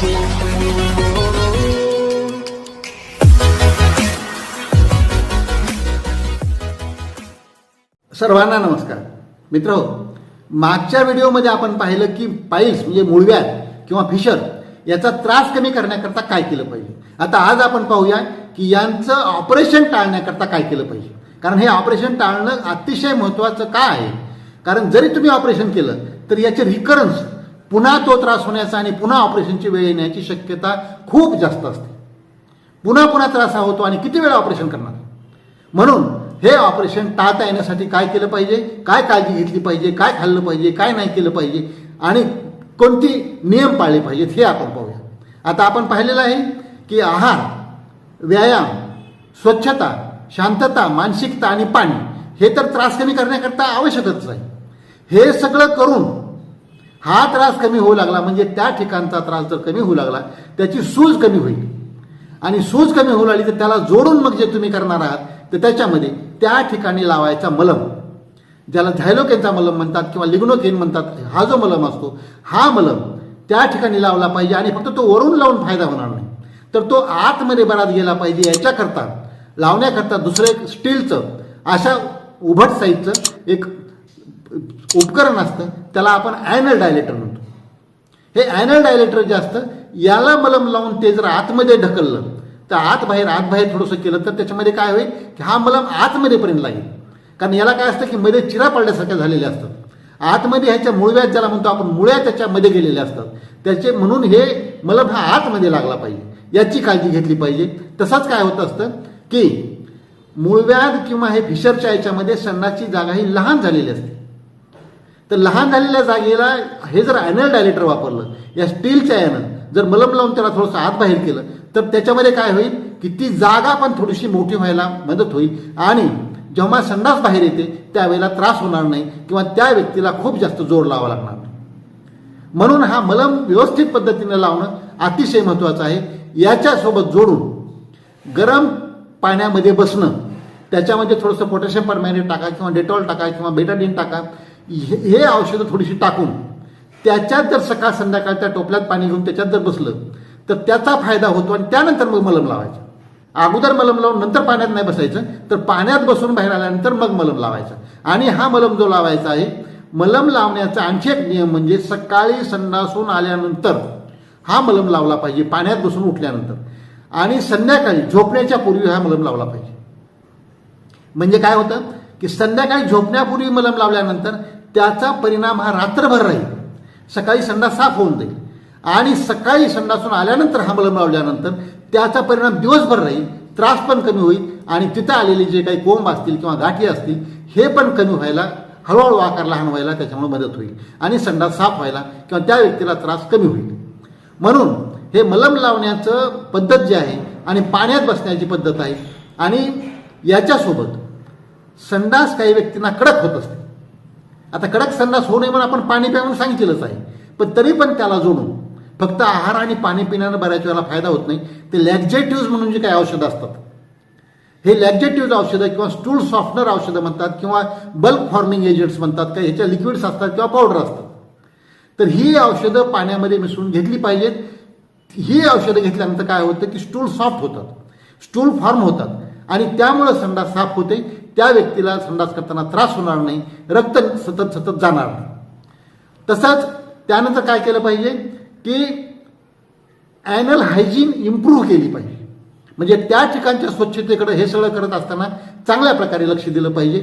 सर्वांना नमस्कार. मित्र हो, मागच्या व्हिडिओमध्ये आपण पाहिलं की पाईल्स म्हणजे मुळव्याध किंवा फिशर याचा त्रास कमी करण्याकरता काय केलं पाहिजे? आता आज आपण पाहूया की यांचं ऑपरेशन टाळण्याकरता काय केलं पाहिजे? कारण हे ऑपरेशन टाळणं अतिशय महत्त्वाचं का आहे? कारण जरी तुम्ही ऑपरेशन केलं तर याचे रिकरन्स पुन्हा तो त्रास होण्याचा आणि पुन्हा ऑपरेशनची वेळ येण्याची शक्यता खूप जास्त असते. पुन्हा पुन्हा त्रास हा होतो आणि किती वेळा ऑपरेशन करणार? म्हणून हे ऑपरेशन टाळता येण्यासाठी काय केलं पाहिजे? काय काळजी घेतली पाहिजे? काय खाल्लं पाहिजे? काय नाही केलं पाहिजे? आणि कोणती नियम पाळले पाहिजेत हे आपण पाहूया. आता आपण पाहिलेलं आहे की आहार व्यायाम स्वच्छता शांतता मानसिकता आणि पाणी हे तर त्रास कमी करण्याकरता आवश्यकच आहे. हे सगळं करून हा त्रास कमी होऊ लागला म्हणजे त्या ठिकाणचा त्रास जर कमी होऊ लागला त्याची सूज कमी होईल. आणि सूज कमी होऊ लागली तर त्याला जोडून मग जे तुम्ही करणार आहात तर त्याच्यामध्ये त्या ठिकाणी लावायचा मलम. ज्याला झायलोकेनचा मलम म्हणतात किंवा लिग्नोकेन म्हणतात हा जो मलम असतो हा मलम त्या ठिकाणी लावला पाहिजे आणि फक्त तो वरून लावून फायदा होणार नाही. तर तो आतमध्ये बरात गेला पाहिजे याच्याकरता लावण्याकरता दुसरं एक स्टीलचं अशा उभट साईजचं एक उपकरण असतं त्याला आपण ॲनल डायलेटर म्हणतो. हे ॲनल डायलेटर जे असतं याला मलम लावून ते जर आतमध्ये ढकललं तर आत बाहेर आत बाहेर थोडंसं केलं तर त्याच्यामध्ये काय होईल की हा मलम आतमध्ये पर्यंत लागेल. कारण याला काय असतं की मध्ये चिरा पडल्यासारख्या झालेल्या असतात. आतमध्ये ह्याच्या मुळव्यात ज्याला म्हणतो आपण मुळ्या त्याच्यामध्ये गेलेल्या असतात. त्याचे म्हणून हे मलम हा आतमध्ये लागला पाहिजे. याची काळजी घेतली पाहिजे. तसाच काय होत असतं की मूळव्याध किंवा हे फिशरच्या याच्यामध्ये सन्नाची जागा ही लहान झालेली असते. तर लहान झालेल्या जागेला हे जर ॲनल डायलेटर वापरलं या स्टीलच्या यानं जर मलम लावून त्याला थोडंसं आत बाहेर केलं तर त्याच्यामध्ये काय होईल की ती जागा पण थोडीशी मोठी व्हायला मदत होईल आणि जेव्हा संडास बाहेर येते त्यावेळेला त्रास होणार नाही किंवा त्या व्यक्तीला खूप जास्त जोर लावा लागणार नाही. म्हणून हा मलम व्यवस्थित पद्धतीने लावणं अतिशय महत्त्वाचं आहे. याच्यासोबत जोडून गरम पाण्यामध्ये बसणं त्याच्यामध्ये थोडंसं पोटॅशियम परमॅनेट टाका किंवा डेटॉल टाका किंवा बेटाडीन टाका हे हे औषधं थोडीशी टाकून त्याच्यात जर सकाळ संध्याकाळ त्या टोपल्यात पाणी घेऊन त्याच्यात जर बसलं तर त्याचा फायदा होतो आणि त्यानंतर मग मलम लावायचं. अगोदर मलम लावून नंतर पाण्यात नाही बसायचं तर पाण्यात बसून बाहेर आल्यानंतर मग मलम लावायचा. आणि हा मलम जो लावायचा आहे मलम लावण्याचा आणखी एक नियम म्हणजे सकाळी संडासून आल्यानंतर हा मलम लावला पाहिजे पाण्यात बसून उठल्यानंतर. आणि संध्याकाळी झोपण्याच्या पूर्वी हा मलम लावला पाहिजे. म्हणजे काय होतं? की संध्याकाळी झोपण्यापूर्वी मलम लावल्यानंतर त्याचा परिणाम हा रात्रभर राहील. सकाळी संडास साफ होऊन जाईल. आणि सकाळी संडासून आल्यानंतर हा मलम लावल्यानंतर त्याचा परिणाम दिवसभर राहील. त्रास पण कमी होईल आणि तिथं आलेले जे काही कोंब असतील किंवा गाठी असतील हे पण कमी व्हायला हळूहळू आकार लहान व्हायला त्याच्यामुळे मदत होईल. आणि संडास साफ व्हायला किंवा त्या व्यक्तीला त्रास कमी होईल. म्हणून हे मलम लावण्याचं पद्धत जी आहे आणि पाण्यात बसण्याची पद्धत आहे आणि याच्यासोबत संडास काही व्यक्तींना कडक होत असते. आता कडक संडास होऊ नये म्हणून आपण पाणी प्या म्हणून सांगितलेलंच आहे. पण तरी पण त्याला जोडून फक्त आहार आणि पाणी पिण्यानं बऱ्याच वेळेला फायदा होत नाही. ते लॅक्झेटिव्ह म्हणून जे काही औषधं असतात. हे लॅक्झेटिव्ह औषधं किंवा स्टूल सॉफ्टनर औषधं म्हणतात किंवा बल्क फॉर्मिंग एजंट्स म्हणतात का ह्याच्या लिक्विड्स असतात किंवा पावडर असतात. तर ही औषधं पाण्यामध्ये मिसळून घेतली पाहिजेत. ही औषधं घेतल्यानंतर काय होतं की स्टूल सॉफ्ट होतात. स्टूल फॉर्म होतात. आणि त्यामुळं संडास साफ होते त्या व्यक्तीला संडास करताना त्रास होणार नाही. रक्त सतत सतत जाणार नाही. तसंच त्यानंतर काय केलं पाहिजे की ॲनल हायजीन इम्प्रूव्ह केली पाहिजे. म्हणजे त्या ठिकाणच्या स्वच्छतेकडे हे सगळं करत असताना चांगल्या प्रकारे लक्ष दिलं पाहिजे.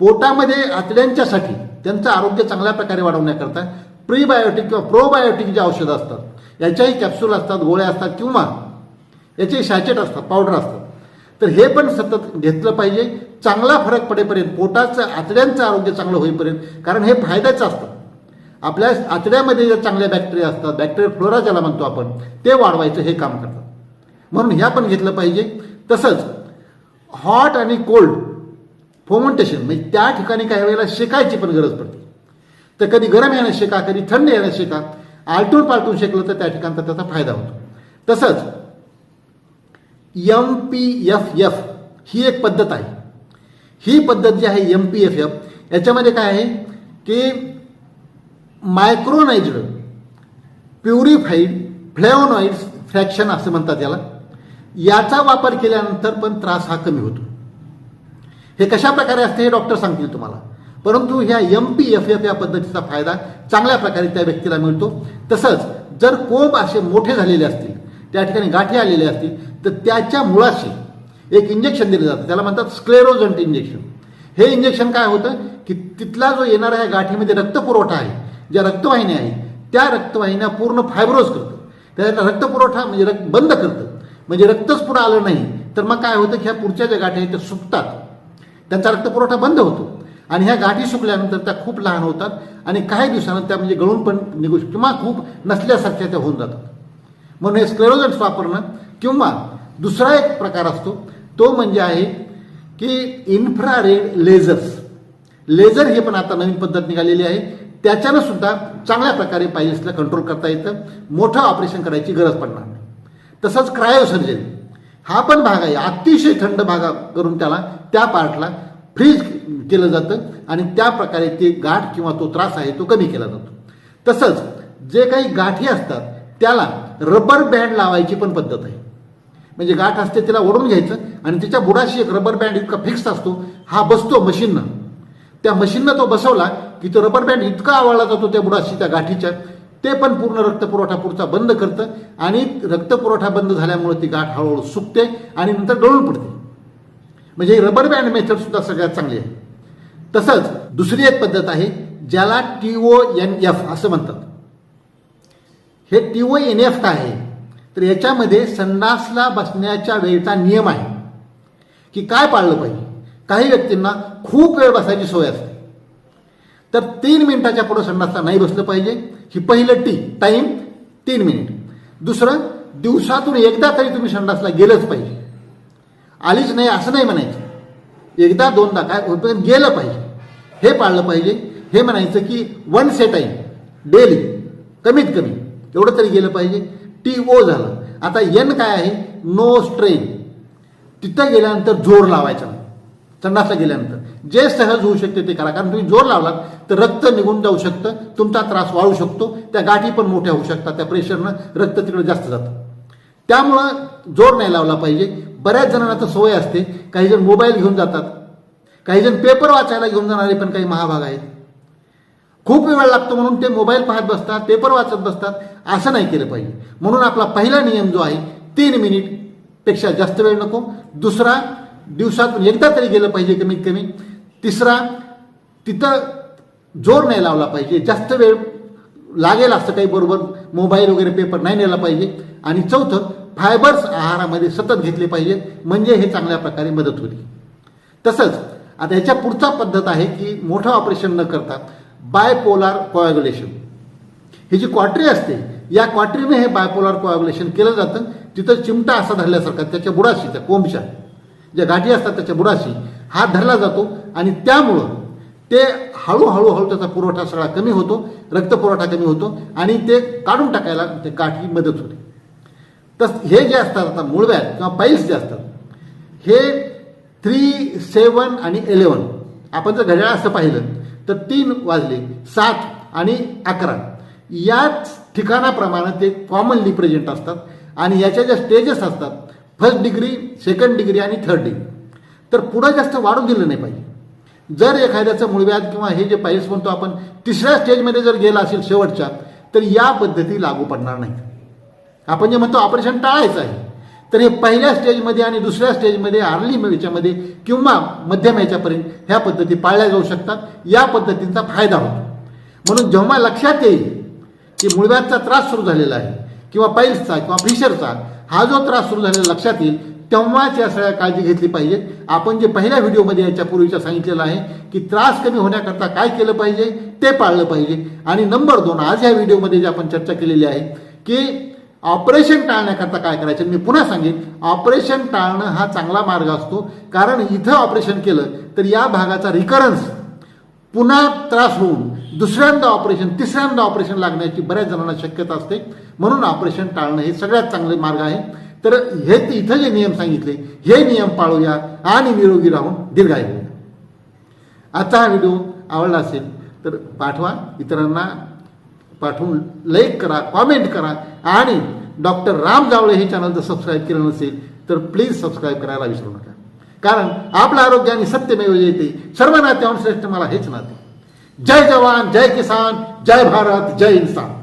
पोटामध्ये आतड्यांच्यासाठी त्यांचं आरोग्य चांगल्या प्रकारे वाढवण्याकरता प्रीबायोटिक किंवा प्रोबायोटिक जे औषधं असतात याच्याही कॅप्सूल असतात गोळ्या असतात किंवा याचे शॅचेट असतात पावडर असतात. तर हे पण सतत घेतलं पाहिजे. चांगला फरक पडेपर्यंत पोटाचं आतड्यांचं आरोग्य चांगलं होईपर्यंत कारण हे फायद्याचं असतं. आपल्या आतड्यामध्ये ज्या चांगल्या बॅक्टेरिया असतात बॅक्टेरिया फ्लोरा ज्याला म्हणतो आपण ते वाढवायचं हे काम करतात म्हणून ह्या पण घेतलं पाहिजे. तसंच हॉट आणि कोल्ड फोमंटेशन म्हणजे त्या ठिकाणी काही वेळेला शेकायची पण गरज पडते. तर कधी गरम येणं शेका कधी थंड येणं शेका आलटून पालटून शेकलं तर त्या ठिकाणचा त्याचा फायदा होतो. तसंच एम पी एफ एफ ही एक पद्धत आहे. ही पद्धत जी आहे एम पी एफ एफ याच्यामध्ये काय आहे की मायक्रोनाइज्ड प्युरिफाईड फ्लेओनॉइड्स फ्रॅक्शन असं म्हणतात याला. याचा वापर केल्यानंतर पण त्रास हा कमी होतो. हे कशा प्रकारे असते हे डॉक्टर सांगतील तुम्हाला. परंतु ह्या एम पी एफ एफ या पद्धतीचा फायदा चांगल्या प्रकारे त्या व्यक्तीला मिळतो. तसंच जर कोंब असे मोठे झालेले असतील त्या ठिकाणी गाठी आलेले असतील तर त्याच्या मुळाशी एक इंजेक्शन दिलं जातं. त्याला म्हणतात स्क्लेरोजंट इंजेक्शन हे इंजेक्शन काय होतं? की तिथला जो येणाऱ्या या गाठीमध्ये रक्तपुरवठा आहे ज्या रक्तवाहिन्या आहे त्या रक्तवाहिन्या पूर्ण फायब्रोज करतं. त्याचा रक्तपुरवठा म्हणजे रक्त बंद करतं. म्हणजे रक्तच पुढं आलं नाही तर मग काय होतं? की ह्या पुढच्या ज्या गाठी आहेत त्या सुकतात. त्यांचा रक्तपुरवठा बंद होतो. आणि ह्या गाठी सुकल्यानंतर त्या खूप लहान होतात आणि काही दिवसानं त्या म्हणजे गळून पण निघू किंवा खूप नसल्यासारख्या त्या होऊन जातात. म्हणून हे स्क्लेरोजन्स वापरणं किंवा दुसरा एक प्रकार असतो तो म्हणजे आहे की इन्फ्रारेड लेझर्स लेझर हे पण आता नवीन पद्धत निघालेली आहे. त्याच्यानं सुद्धा चांगल्या प्रकारे पायल्सला कंट्रोल करता येतं. मोठं ऑपरेशन करायची गरज पडणार नाही. तसंच क्रायोसर्जरी हा पण भाग आहे. अतिशय थंड भागा करून त्याला त्या पार्टला फ्रीज केलं जातं आणि त्या प्रकारे ते गाठ किंवा तो त्रास आहे तो कमी केला जातो. तसंच जे काही गाठी असतात त्याला रबर बँड लावायची पण पद्धत आहे. म्हणजे गाठ असते तिला ओढून घ्यायचं आणि तिच्या बुडाशी एक रबर बँड इतका फिक्स असतो हा बसतो मशीननं. त्या मशीननं तो बसवला की तो रबर बँड इतका आवळला जातो त्या बुडाशी त्या गाठीच्या ते पण पूर्ण रक्तपुरवठा पुढचा बंद करतं आणि रक्तपुरवठा बंद झाल्यामुळे ती गाठ हळूहळू सुकते आणि नंतर डळून पडते. म्हणजे ही रबर बँड मेथड सुद्धा सगळ्यात चांगली आहे. तसंच दुसरी एक पद्धत आहे ज्याला टी ओ एन एफ असं म्हणतात. हे टी ओ एन एफ काय आहे? तर याच्यामध्ये संडासला बसण्याच्या वेळचा नियम आहे की काय पाळलं पाहिजे? काही व्यक्तींना खूप वेळ बसायची सोय असते. तर तीन मिनिटाच्या पुढे संडासला नाही बसलं पाहिजे. ही पहिलं टी टाईम तीन मिनिट. दुसरं दिवसातून एकदा तरी तुम्ही संडासला गेलंच पाहिजे. आलीच नाही असं नाही म्हणायचं. एकदा दोनदा काय होतं गेलं पाहिजे. हे पाळलं पाहिजे. हे म्हणायचं की वन से टाईम डेली कमीत कमी एवढं तरी गेलं पाहिजे. टी ओ झालं. आता एन काय आहे? नो स्ट्रेन तिथं गेल्यानंतर जोर लावायचा. नाही संडासला गेल्यानंतर. जे सहज होऊ शकते ते करा. कारण तुम्ही जोर लावलात तर रक्त निघून जाऊ शकतं तुमचा त्रास वाढू शकतो त्या गाठी पण मोठ्या होऊ शकतात त्या प्रेशरनं रक्त तिकडे जास्त जातं. त्यामुळं जोर नाही लावला पाहिजे. बऱ्याच जणांना तर सवय असते. काही जण मोबाईल घेऊन जातात. काही जण पेपर वाचायला घेऊन जाणारे पण काही महाभाग आहेत. खूप वेळ लागतो म्हणून ते मोबाईल पाहत बसतात पेपर वाचत बसतात. असं नाही केलं पाहिजे. म्हणून आपला पहिला नियम जो आहे तीन मिनिटपेक्षा जास्त वेळ नको. दुसरा दिवसातून एकदा तरी गेलं पाहिजे कमीत कमी. तिसरा तिथं जोर नाही लावला पाहिजे. जास्त वेळ लागेल असं काही बरोबर मोबाईल वगैरे पेपर नाही नेला पाहिजे. आणि चौथं फायबर्स आहारामध्ये सतत घेतले पाहिजेत म्हणजे हे चांगल्या प्रकारे मदत होती तसंच आता ह्याच्या पुढचा पद्धत आहे की मोठं ऑपरेशन न करता बायपोलार कोॲग्युलेशन ही जी क्वाटरी असते या क्वाटरीने हे बायपोलार कोॲग्युलेशन केलं जातं. तिथं चिमटा असा धरल्यासारखा त्याच्या बुडाशी त्या कोंबच्या ज्या गाठी असतात त्याच्या बुडाशी हा धरला जातो. आणि त्यामुळं ते हळूहळू हळू त्याचा पुरवठा सगळा कमी होतो रक्तपुरवठा कमी होतो आणि ते काढून टाकायला ते गाठी मदत होते. तस हे जे असतात आता मूळव्याध किंवा पाईल्स जे असतात हे थ्री सेवन आणि इलेवन आपण जर घड्याळ असं पाहिलं तर तीन वाजले सात आणि अकरा. याच ठिकाणाप्रमाणे ते कॉमनली प्रेझेंट असतात आणि याच्या ज्या स्टेजेस असतात फर्स्ट डिग्री सेकंड डिग्री आणि थर्ड डिग्री तर पुढं जास्त वाढू दिलं नाही पाहिजे. जर एखाद्याचं मूळव्याध किंवा हे जे पाहिजे म्हणतो आपण तिसऱ्या स्टेजमध्ये जर गेला असेल शेवटच्या तर या पद्धती लागू पडणार नाही आपण जे म्हणतो ऑपरेशन टाळायचं आहे. तर हे पहिल्या स्टेजमध्ये आणि दुसऱ्या स्टेजमध्ये अर्ली ह्याच्यामध्ये किंवा मध्यम याच्यापर्यंत ह्या पद्धती पाळल्या जाऊ शकतात. या पद्धतींचा फायदा होतो. म्हणून जेव्हा लक्षात येईल की मुळव्याचा त्रास सुरू झालेला आहे किंवा पाईल्सचा किंवा फिशरचा हा जो त्रास सुरू झालेला लक्षात येईल तेव्हाच या सगळ्या काळजी घेतली पाहिजे. आपण जे पहिल्या व्हिडिओमध्ये याच्या पूर्वीच्या सांगितलेलं आहे की त्रास कमी होण्याकरता काय केलं पाहिजे ते पाळलं पाहिजे. आणि नंबर दोन आज या व्हिडिओमध्ये जे आपण चर्चा केलेली आहे की ऑपरेशन टाळण्याकरता काय करायचं? मी पुन्हा सांगेन ऑपरेशन टाळणं हा चांगला मार्ग असतो. कारण इथं ऑपरेशन केलं तर या भागाचा रिकरन्स पुन्हा त्रास होऊन दुसऱ्यांदा ऑपरेशन तिसऱ्यांदा ऑपरेशन लागण्याची बऱ्याच जणांना शक्यता असते. म्हणून ऑपरेशन टाळणं हे सगळ्यात चांगले मार्ग आहे. तर हे इथं जे नियम सांगितले हे नियम पाळूया आणि निरोगी राहून दीर्घायू. होऊया आजचा हा व्हिडिओ आवडला असेल तर पाठवा. इतरांना पाठवून लाईक करा कॉमेंट करा. आणि डॉक्टर राम जावळे हे चॅनल जर सबस्क्राईब केलं नसेल तर प्लीज सबस्क्राईब करायला विसरू नका. कारण आपलं आरोग्य आणि सत्यमेव येते. सर्व नात्यावर श्रेष्ठ मला हेच नाते. जय जवान जय किसान जय भारत जय इन्सान